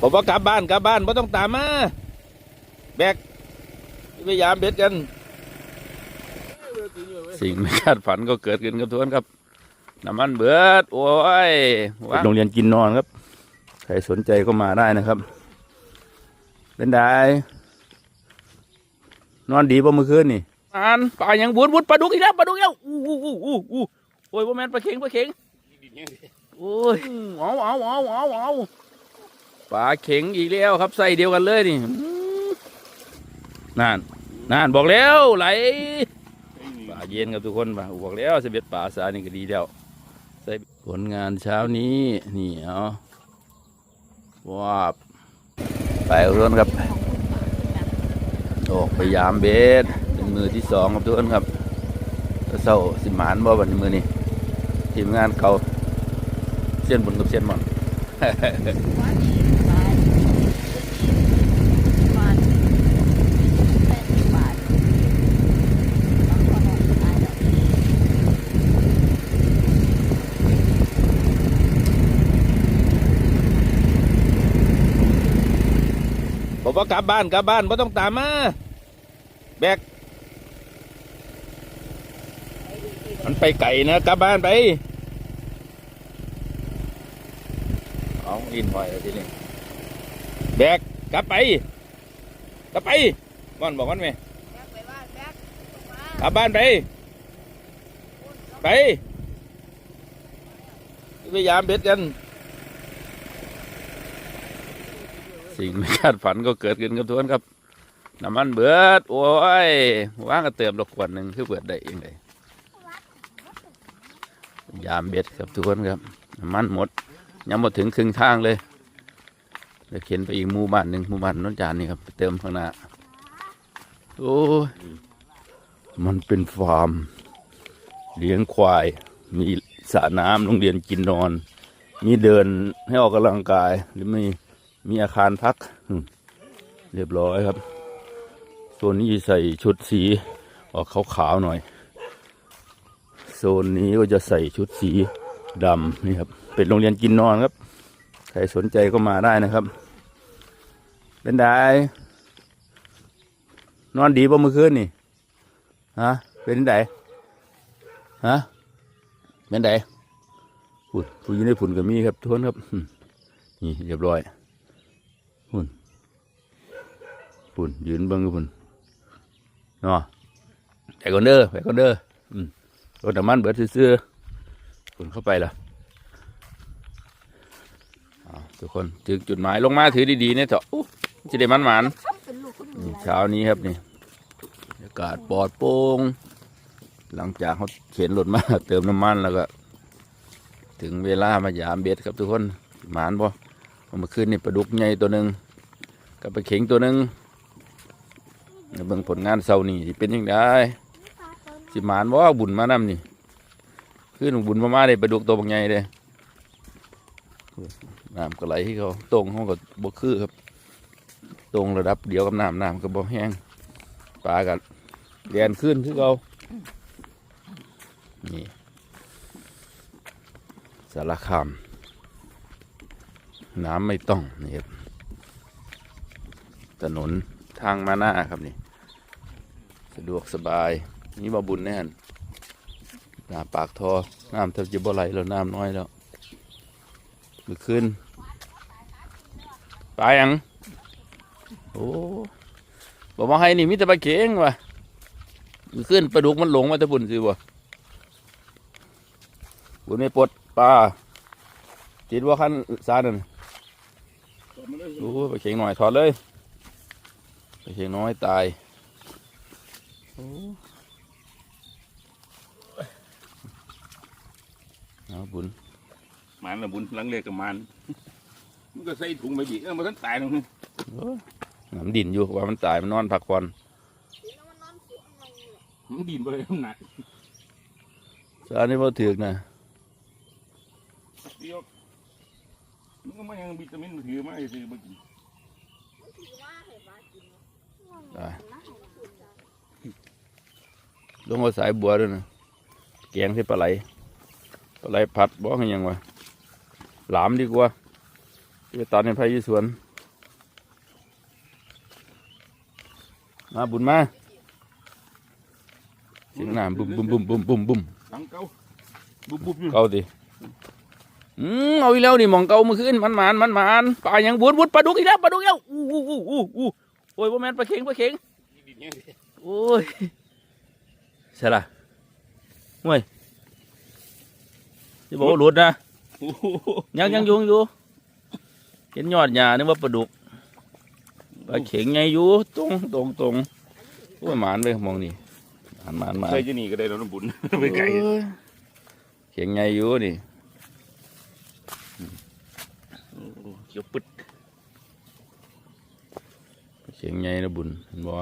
ผมว่ากลับบ้านกลับบ้านไม่ต้องตามมาแบกพยายามเบ็ดกันสิ่งไม่คาดฝันก็เกิดขึ้นกับทุกคนครับน้ำมันเบิด โอ้ยโรงเรียนกินนอนครับ ใครสนใจก็มาได้นะครับเป็นไดนอนดีป่ะเมื่อคืนนี่อ่านปลาอย่างบุญบุญปลาดุกอีกแล้วปลาดุกอีกแล้วอู้อู้อู้อู้อู้โอ้ยพ่อแม่นปลาเข็งปลาเข็งโอ้ยเอาเอาเอาเอาเอา ปลาเข็งอีกแล้วครับใส่เดียวกันเลยนี่นั่นนั่นบอกแล้วไหลป่าเย็นกับทุกคนป่าบอกแล้วสเบ็ดป่าสานี่ก็ดีแล้วใส่ผลงานเช้านี้นี่เอาว้าบไปทุกคนครับออกพยายามเบ็ดเป็นมือที่สองครับทุกคนครับเศร้าสิมานบ่วันมือนี้ทีมงานเขาเส้นบุญกับเส้นหมอน กลับบ้านกลับบ้านไม่ต้องตามมาแบกมันไปไก่นะกลับบ้านไปเอาอินหอยเลยทีนี้แบกกลับไปกลับไปม่อนบอกมันไหมกลับบ้านไปไปพยายามเบ็ดกัน สิ่งไม่คาดฝันก็เกิดขึ้นกับทุกคนครับน้ำมันเบิด โอ้ยว่างก็เติมดอกขวดหนึ่งคือเบิดได้เองเลยยามเบ็ดครับทุกคนครับน้ำมันหมด ยังหมดถึงครึ่งทางเลยเดี๋ยวเข็นไปอีกหมู่บ้านหนึ่งหมู่บ้านน้นจานนี่ครับเติมข้างหน้าโอ้มันเป็นฟาร์ม เลี้ยงควาย มีสระน้ำโรงเรียนกินนอน มีเดินให้ออกกำลังกายหรือมี มีอาคารพักเรียบร้อยครับโซนนี้ใส่ชุดสีออกขาวๆหน่อย โซนนี้ก็จะใส่ชุดสีดำนี่ครับ เป็นโรงเรียนกินนอนครับ ใครสนใจก็มาได้นะครับ เป็นไดนอนดีป่ะเมื่อคืนนี่ฮะเป็นไดฮะเป็นไดฝุ่นฝุ่นอยู่ในฝุ่นก็มีครับทุกคนครับนี่เรียบร้อย ฝุ่นฝุ่นยืนเบิ้งอยู่ฝุ่นเนาะไปก่อนเด้อไปก่อนเด้ออืมรถน้ำมันเบิดซื้อๆฝุ่นเข้าไปละอ้าวทุกคนถึงจุดหมายลงมาถือดีๆเนี่ยเถอะอู้จะได้มันหมานเช้านี้ครับนี่บรรยากาศปลอดโปร่งหลังจากเขาเข็นรถมาเติมน้ำมันแล้วก็ ถึงเวลามายามเบ็ดครับทุกคนหมานบ่ เอามาคืนนี่ปลาดุกใหญ่ตัวหนึ่งกับปลาเข็งตัวหนึ่งเดี๋ยวเบิ่งผลงานเสาร์นี่สิเป็นยังไงสิหมานว่าบุญมานำนี่คืนบุญมามาได้ปลาดุกตัวบางใหญ่เลยน้ำก็ไหลที่เขาตรงเขาก็บกคือครับ ตรงระดับเดียวกับน้ำน้ำก็บ่แห้งปลากัเรียนขึ้นคือเขานี่สารคาม น้ำไม่ต้องนี่ครับถนนทางมาหน้าครับนี่ สะดวกสบาย นี่มาบุญแน่นน้ำปากทอน้ำแทบจะบ่ไหลแล้วน้ำน้อยแล้วมื่อคืนปลายังโอ้บอกมาให้นี่มิตรปลาเข็งวะมื่อคืนปลาดุกมันหลงมาตะบุญสิวะบุญไม่ปลดปลาจิตว่าขั้นซานั่น โอ้ยไปเข่งหน่อยถอดเลยไปเข่งน้อยตายโอ้เอาบุญมันละบุญลังเล็กกับมันมันก็ใส่ถุงไปบีเออมันก็ตายตรงนี้โอ้ยน้ำดินอยู่ว่ามันตายมันนอนพักผ่อนมันดินไปเลยมันหนักสารนี่พอถือกนะเดียวมัน ก็ไม่ยังวิตามินถือมาไอ้ซื้อมากินได้ลงเอาสายบัวด้วยนะแกงที่ปลาไหลปลาไหลผัดบ้องยังวะหลามดีกว่าไปตันในพายุสวน มาบุญมาเสิงหนามบุ้มบุ้มบุ้มบุ้มบุ้มบุ้มเก่าดิ อืมเอาอีกแล้วนี่หมองเก่าเมื่อคืนมันหมานมันหมานปลายังบุญบุญปลาดุกอีกแล้วปลาดุกอีกแล้วอู้อู้อู้อู้อู้โอ้ยพ่อแม่นปลาเข็งปลาเข็งดินแห้งดิโอ้ยใช่ละห่วยจะบอกว่าหลุดนะโอ้โหยังยังอยู่ยังอยู่เห็นยอดหญ้านึกว่าปลาดุกปลาเข็งไงอยู่ตรงตรงตรงโอ้ยหมานไปมองนี่หมานหมานหมานใส่จะหนีก็ได้แล้วน้ำบุญไปไกลโอ้ยเข็งไงอยู่นี่ โอ้โห เขียวปึ๊ดเข็งไงนะบุญเห็นบ่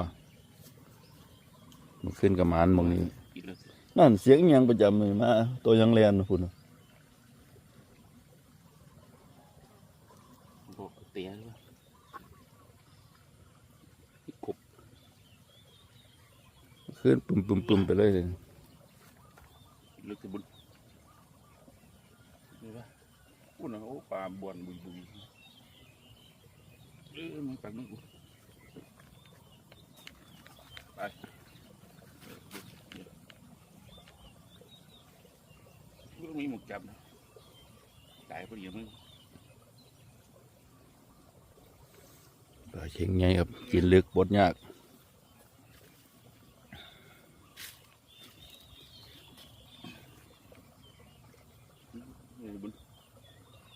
มันขึ้นกับหมานมองนี้กินแล้วนั่นเสียงอิหยังประจำเลยมาตัวยังแลนนะพุ่นน่ะบอกเตี้ยหรือเปล่าขบขึ้นปุ่มปุ่มปุ่มไปเลยเลยลึกที่บุญนี่วะอู้นะโอ้ปลาบวนบุยบุยเออมันตักนึกกูไปเรื่องมีหมกจับนะตายพอดีมึงปลาเข็งไงครับกินลึกบดยาก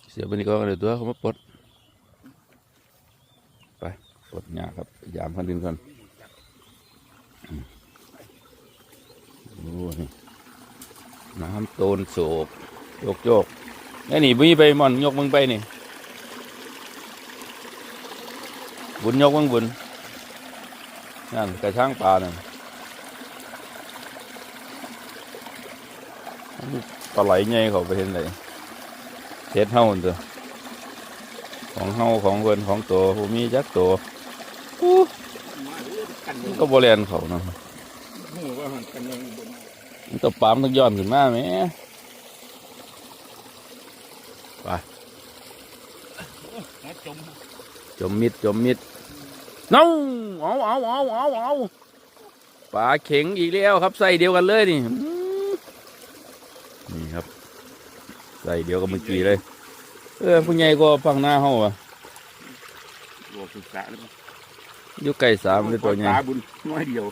เสียบไปนี่ก็เลยตัวเขามาปลดไปปลดยาก ครันดินก่อนโอ้นี่น้ำโตนโศกโยกโยกนี่นี่บุญไปมอนยกมึงไปนี่บุญยกมึงบุญนั่นกระช่างปลานั่นปลาไหลไงเขาไปเห็นเลยเฮ็ดเฮาตัวของเฮาของเพิ่นของตัวผู้มีจักตัวอู้ เด้อกันมันยังก็บ่แล่นเขาเนาะหูว่ามันกันยังบุญมันตบปามต้องย้อนขึ้นมาแหมมาจมจมมิดจมมิดน้องเอาเอาเอาเอาเอาปลาเข็งอีกแล้วครับใส่เดียวกันเลยนี่อื้อนี่ครับ ใส่เดียวกับเมื่อกี้เลย เออผู้ใหญ่ก็ฟังหน้าเฮาอะรวศึกษาแล้วมั้ง อยู่ใกล้สามเลยตัวใหญ่ปลาบุญน้อยเดียว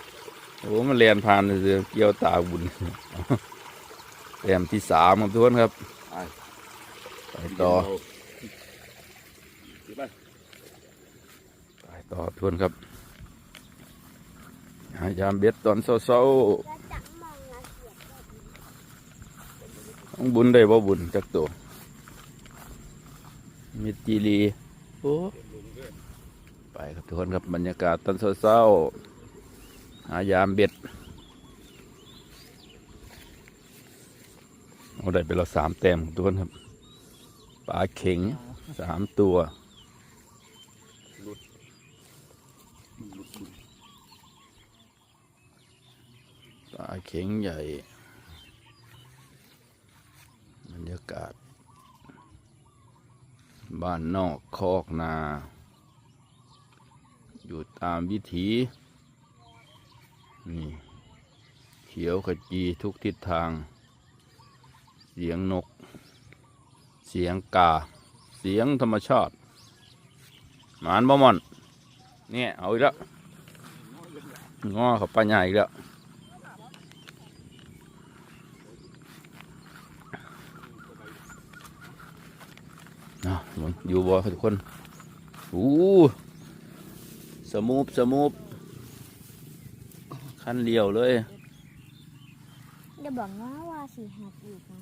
โอ้มันเรียนผ่านเสือเกี่ยวตาบุญแต้มที่สามครับทุกคนครับไปต่อเดี๋ยวไปไปต่อทุกคนครับหายามเบ็ดตอนเช้าแล้วจะมองละเอียดๆต้องบุญได้บ่บุญจักตัวมิตรจีรีโอ้ไป ครับทุกคนครับบรรยากาศตอนเช้าๆหายามเบ็ดเอาได้ไปแล้วสามแต้มทุกคนครับปลาเข็งสามตัวปลาเข็งใหญ่ บรรยากาศ บ้านนอกคอกนา อยู่ตามวิถีนี่เขียวขจีทุกทิศทาง เสียงนก เสียงกา เสียงธรรมชาติหมานบ่มอนเนี่ยเอาอีกแล้วงอเขาปัญญาอีกแล้วนะอยู่บ่ทุกคนอู้ สมูบสมูบขั้นเดียวเลยเดี๋ยวบอกว่าว่าสีหักอีกนะ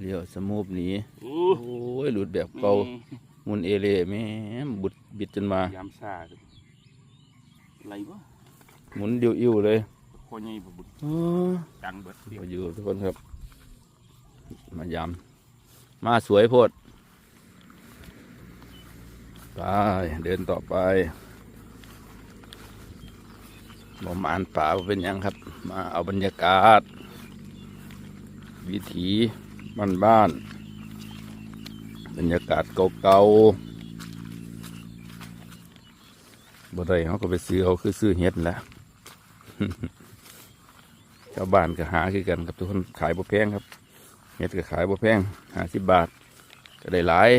เลี้ยวสมูบหนีโอ้โอ้ยหลุดแบบเก่ามุนเอเล่แม่มบุดบิดจนมายามซาเลยอะไรวะหมุนเดียวอิ่วเลยคอใหญ่บ่บุญอ้อดังเบิดเดียวมาอยู่ทุกคนครับ มายำมาสวยโพด ไปเดินต่อไปบ่มานป่าเป็นยังครับ มาเอาบรรยากาศ วิถีบ้านบ้าน บรรยากาศเก่าๆบ่ได้เขาก็ไปซื้อเอาคือซื้อเห็ดนั่นแหละชาวบ้านก็หาคือกันกับทุกคนขายบ่แพงครับเห็ดก็ขายบ่แพงห้าสิบบาท ก็ได้หลาย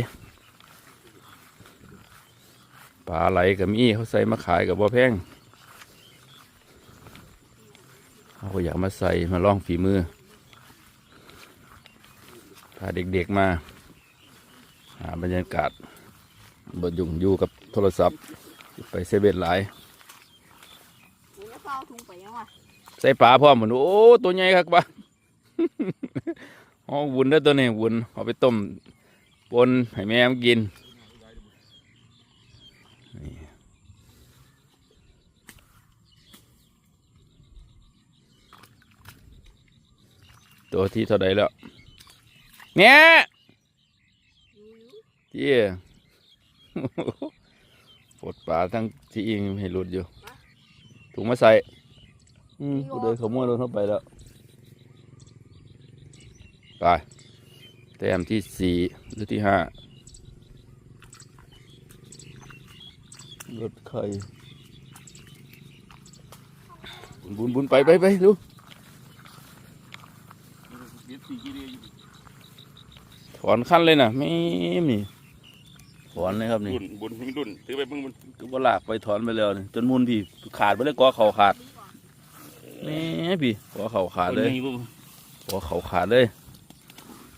ปลาไหลก็มีเขาใส่มาขายกับบ่แพงเขาก็อยากมาใส่มาลองฝีมือพาเด็กๆมา หาบรรยากาศบดยุ่งอยู่กับโทรศัพท์ ไปเซเว่นหลายกูจะเฝ้าถุงไปยังวะใส่ปลาพร้อมเหมือนโอ้ ตัวใหญ่ครับบ้าอ๋อวุ้นเด้อตัวนี้วุ้นเอาไปต้มปนให้แม่มันกินนี่ ตัวที่เท่าใดแล้วเนี่ยเจี๊ยปลดปลาทั้งที่อิงให้หลุดอยู่ ถุงมาใส่อืมกูเดินขโมยรถเข้าไปแล้ว ไป แต้มที่สี่หรือที่ห้ารถใครบุญบุญไปไปไปดูเด็ดสี่กิโล ถอนขั้นเลยนะไม่มีถอนเลยครับนี่บุญบุญมีรุ่นถือไปเบิ่งบุญก็บ่ลากไปถอนไปแล้วนี่จนมุนพี่ขาดไปเลยกอเข่าขาดแม่พี่กอเข่าขาดเลยบุญกอเข่าขาดเลย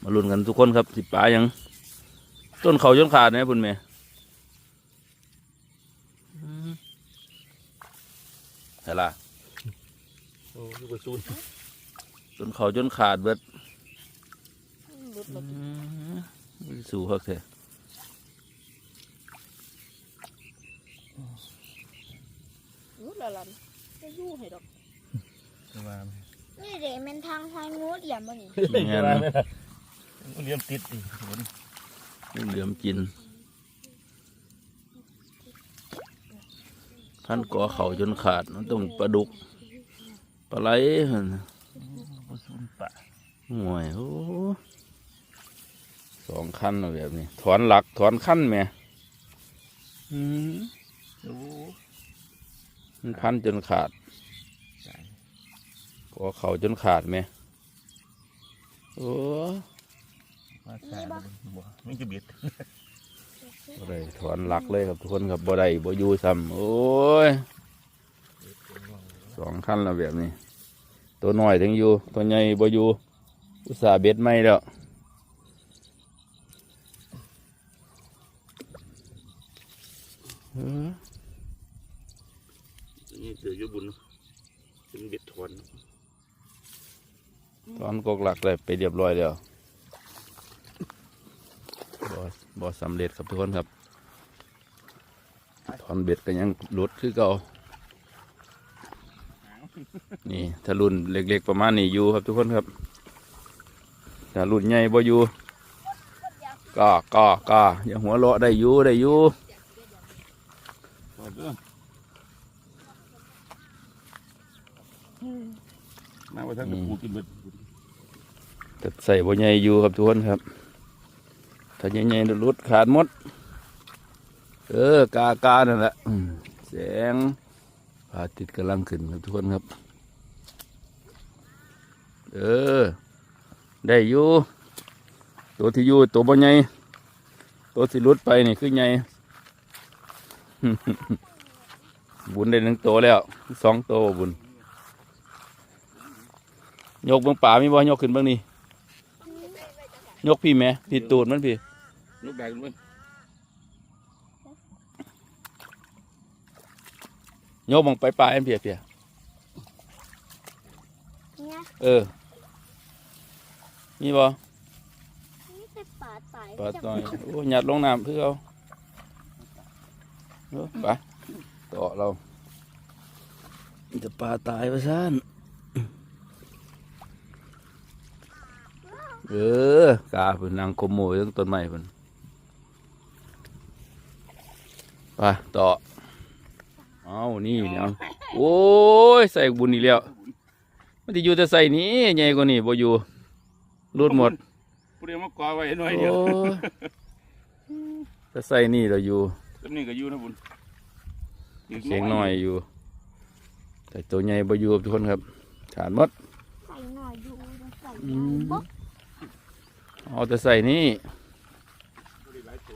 มาลุ้นกันทุกคนครับสิปลายัง ต้นเขาจนขาดนะบุญแม่เห็นล่ะโอ้ยกระสุนจนเขาจนขาดเบิด หลุดหอืลุดมสู่คักเถอะหลุดแล้วล่ะจะอยู่ให้ดอกมานี่เด็มันทางทางงูเอี่ยมบ่นี่แม่นเลี้ยมติดดิบุญมันเหลือมกินพันกอเขาจนขาดมันต้องปลาดุกปลาไหลหั่นน่ะกระสุนปะห่วยโอ้ส องขั้นเอาแบบนี้ ถอนหลักถอนขั้นแหม่อืมโอ้มันพันจนขาดกอเขาจนขาดแหม่โอ้มาใส่บ่ไม่จะเบียดบ่ได้ถอนหลักเลยครับทุกคนครับบ่ได้บ่อยู่ซ้ำโอ้ยสองขั้นแล้วแบบนี้ ตัวน้อยถึงอยู่ ตัวใหญ่บ่อยู่อุตส่าห์เบ็ดไม่แล้ว เออนี่เจออยู่บุญเป็นเบ็ดถอนถอนกกหลักเลยไปเรียบร้อยแล้วบ่บ่สำเร็จครับทุกคนครับถอนเบ็ดก็ยังหลุดคือเก่านี่ถ้ารุ่นเล็กๆประมาณนี้อยู่ครับทุกคนครับถ้ารุ่นใหญ่บ่อยู่ก็ก็ก็อย่าหัวเราะได้อยู่ได้อยู่ ถอนเด้อมาว่าท่านจะปูกินเบ็ด แต่ใส่บ่ใหญ่อยู่ครับทุกคนครับ ถ้าใหญ่ๆหลุดขาดมด เออกากานั่นแหละแสงพระอาทิตย์กำลังขึ้นครับทุกคนครับ เออ ได้อยู่ ตัวที่อยู่ตัวบ่ใหญ่ตัวที่ลุดไปนี่คือใหญ่บุญได้หนึ่งตัวแล้วสองตัวบุญ ยกเบื้องป่ามีบ่ยกขึ้นเบื้องนี้ ยกพี่แม่พี่ตูดมันพี่ลูกแบกมันโยกมองไปปลาเอ็มเพียเพียเนี่ยเออนี่บ่นี่เป็นป่าตายปลาต่อยโอ้หยัดลงน้ำเพื่อเอาเออไปต่อเราจะปลาตายไปซ่าน เออกาเพิ่นนางขโมยตั้งต้นไม้เพิ่นไปต่อ เอานี่เอาโอ้ย ใส่บุญอีกแล้วมันจะอยู่แต่ใส่นี้ใหญ่กว่านี้บ่อยู่รูดหมดผู้เดียวมากอไว้หน่อยโอ้เดียวยแต่ใส่นี่เราอยู่ตำนี้ก็อยู่นะบุญเสียงน้อยอยู่ แต่ตัวใหญ่บ่อยู่ครับทุกคนครับขาดหมดใส่หน่อยอยู่ใส่อืมบ๊อก เอาแต่ใส่นี่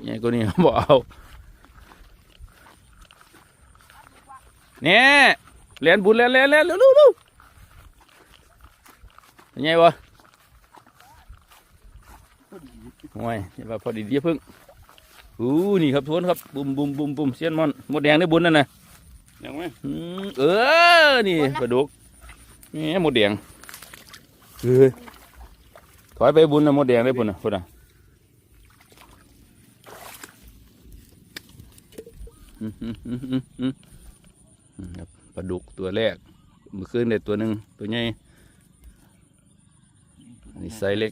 ใหญ่กว่านี้บ่เอาเนี่ยเลียนบุญเลียนเลียนเลียนเร็วเร็วเร็วเป็นไงวะโอ้ยอย่าว่าพอดีเดียวพึ่งอู้นี่ครับทวนครับบุ้มบุ้มบุ้มบุ้มเสียนมอนหมดแดงได้บุญนั่นนะยังไหมอืมเออนี่ปลาดุกนี่หมดแดงเออ ถอยไปบุญนะหมดแดงได้บุญนะพุ่นนะอืมอืมอืมอืมอืมอืมครับปลาดุกตัวแรกเมื่อคืนได้ตัวหนึ่งตัวใหญ่อันนี่ไซส์เล็ก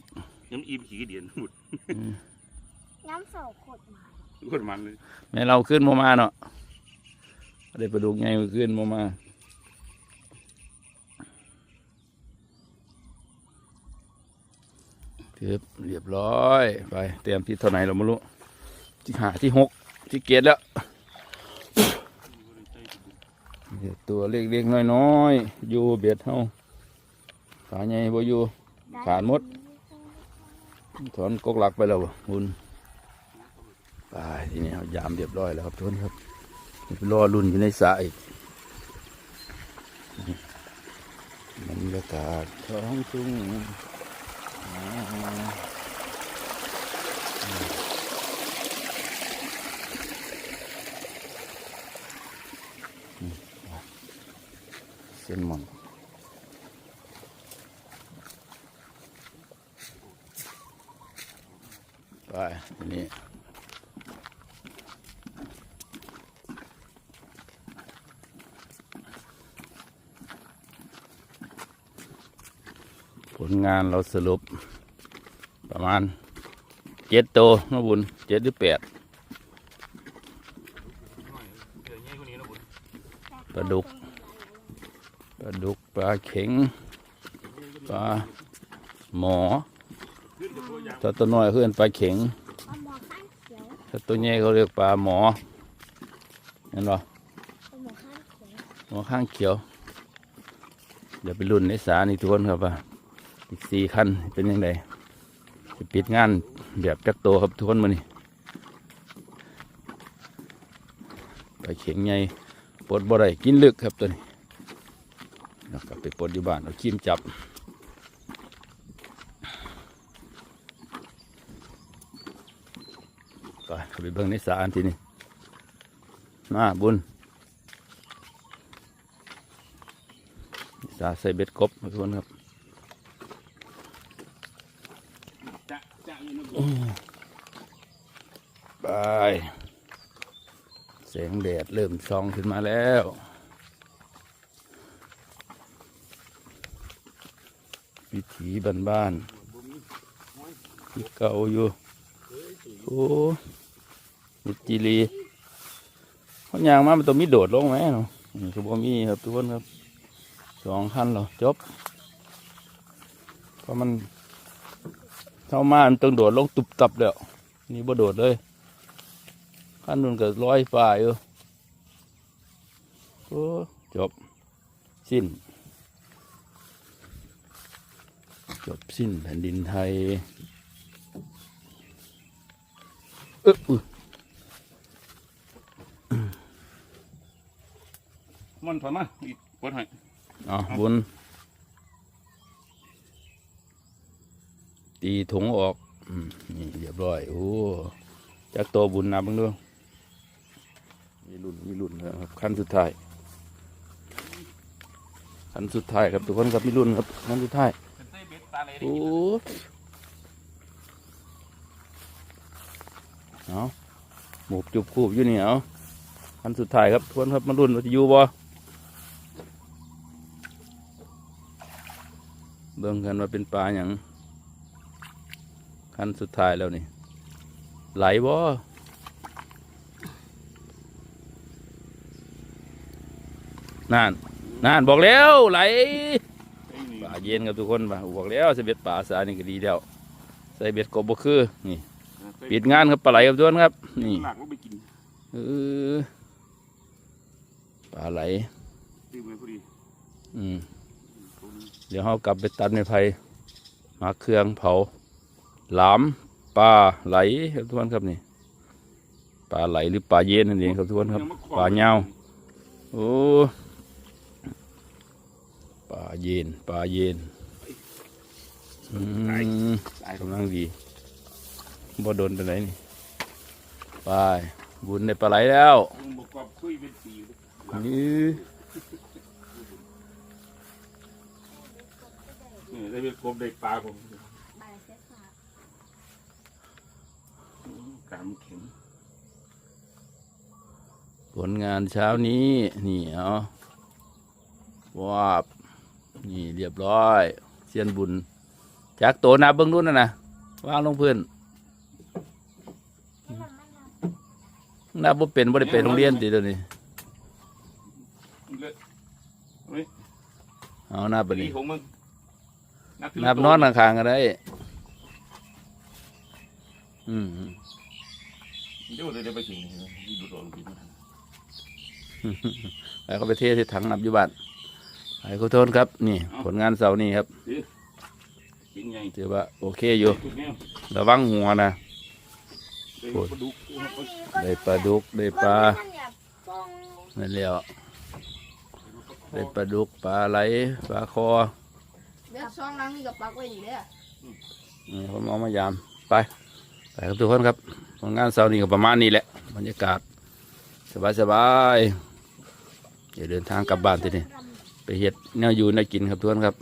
ยังอิ่มขี้เดียนหมดน้ำเสาขดมาคนมันเลยแม่เราขึ้นมามาเนาะได้ปลาดุกใหญ่เมื่อคืนมามา เรียบเรียบร้อย ไป เตรียมที่เท่าไหนเราไม่รู้ ที่หาที่หกที่เกียรแล้วเดี๋ยวตัวเล็กๆน้อยๆอยู่เบียดเฮาขาใหญ่บ่อยู่ขาดหมด ถอนกกหลักไปแล้วบ่บุญไปทีนี้ยามเรียบร้อยแล้วครับทุกคนครับรอรุ่นอยู่ในสระอีกบรรยากาศท้องทุ่ง อ่าอืมเส้นหมอนไปทีนี้ ผลงานเราสรุปประมาณเจ็ดโตนะบุญเจ็ดหรือแปดปลาดุกปลาดุกปลาเข็งปลาหมอถ้าตัวน้อยเพื่อนปลาเข็งถ้าตัวใหญ่เขาเรียกปลาหมอเห็นปะหมอข้างเขียวหมอข้างเขียว เดี๋ยวไปรุ่นในสานี่ทุกคนครับว่า อีกสี่ขั้นเป็นยังไงจะปิดงานแบบจักโตครับทุกคนมานี่ไปเข็งใหญ่ปลดบ่ได้กินลึกครับตัวนี้แล้วกลับไปปลดอยู่บ้านเอาขีมจับไปเข้าไปเบิ่งในสาอันที่นี้มาบุญสาใส่เบ็ดกบทุกคนครับ จะจะอยู่นะบุญ ไป แสงแดดเริ่มส่องขึ้นมาแล้ววิถีบ้านๆที่เก่าอยู่โอ้มิจีรีเขายางมามันต้องมีโดดลงไหมเนาะคือบ่มีครับทุกคนครับสองขั้นเหรอจบเพราะมันเข้ามามันต้องโดดลงตุบตับแล้วนี่บ่โดดเลย ขั้นนู้นก็ร้อยฝ่าอยู่โอ้จบ สิ้น จบสิ้นแผ่นดินไทยเอออุ๊ยมันถอยมาอีกปวดให้อ๋อบนตีถุงออกอืมนี่เรียบร้อย โอ้จากตัวบุญนับเบ้างด้วย มีรุ่นมีรุ่นนะครับขั้นสุดท้ายขั้นสุดท้ายครับทุกคนครับมีรุ่นครับขั้นสุดท้ายเป็นไส้เบ็ดตาเลยโอ้เอาหมูจุบคูบอยู่นี่เอาขั้นสุดท้ายครับทุกคนครับมารุ่นว่าจะอยู่บ่เบิ่งกันว่าเป็นปลาอย่างขั้นสุดท้ายแล้วนี่ไหลบ่ นั่นนั่นบอกแล้วไหลป่าเย็นกับทุกคนป่าบอกแล้วใส่เบ็ดป่าสานี่ก็ดีแล้วใส่เบ็ดกบบ่คือนี่ปิดงานครับปลาไหลกับทุกคนครับ นี่หลักว่าไปกินเออปลาไหลตีมือพอดีอืมเดี๋ยวเรากลับไปตัดไม้ไผ่มาเครื่องเผาหลามปลาไหลครับทุกคนครับนี่ปลาไหลหรือปลาเย็นนั่นเองครับทุกคนครับปลาเงาโอ้ป ลาเย็นปลาเย็นอืมตายกำลังดีบ่โดนไปไหนใดนี่ไปบุญในปลาไหลแล้วมึงบอกว่าคุยเป็นปีนี่เนี่ยได้เป็นกบได้ปลาผมใบเสียขาดกามแข็งผลงานเช้านี้ นี่เอาวาบ นี่เรียบร้อยเสียนบุญ จากโตนาเบิ้งนู้นนะนะวางลงพื้นที่มันไม่นับนับบ่เป็นบ่ได้ไปโรงเรียนติเดี๋ยวนี้เลยเอานับไปนี่นี่ของมึงนับนอนข้างๆก็ได้อืมเดี๋ยวเดี๋ยวไปถึงดูดอนกินไปเขาไปเทใส่ถังนับอยู่บ้าน ไปขอโทษครับ นี่ ผลงานเสาร์นี้ครับกินไงถือว่าโอเคอยู่ทุกแนวระวังหัวนะได้ปลาดุกได้ปลาดุกได้ปลามันอย่าปองนั่นแหล้วได้ปลาดุกปลาไหลปลาคอเดี๋ยวช่องล้างนี่กับปักไว้อีกเด้อนี่ผมเอามายามไปไปครับทุกคนครับผลงานเสาร์นี้ก็ประมาณนี้แหละบรรยากาศสบายสบายๆอย่าเดินทางกลับบ้านทีนี้ ไปเห็ดแนวอยู่ในกินครับทุกคนครับ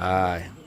อยไป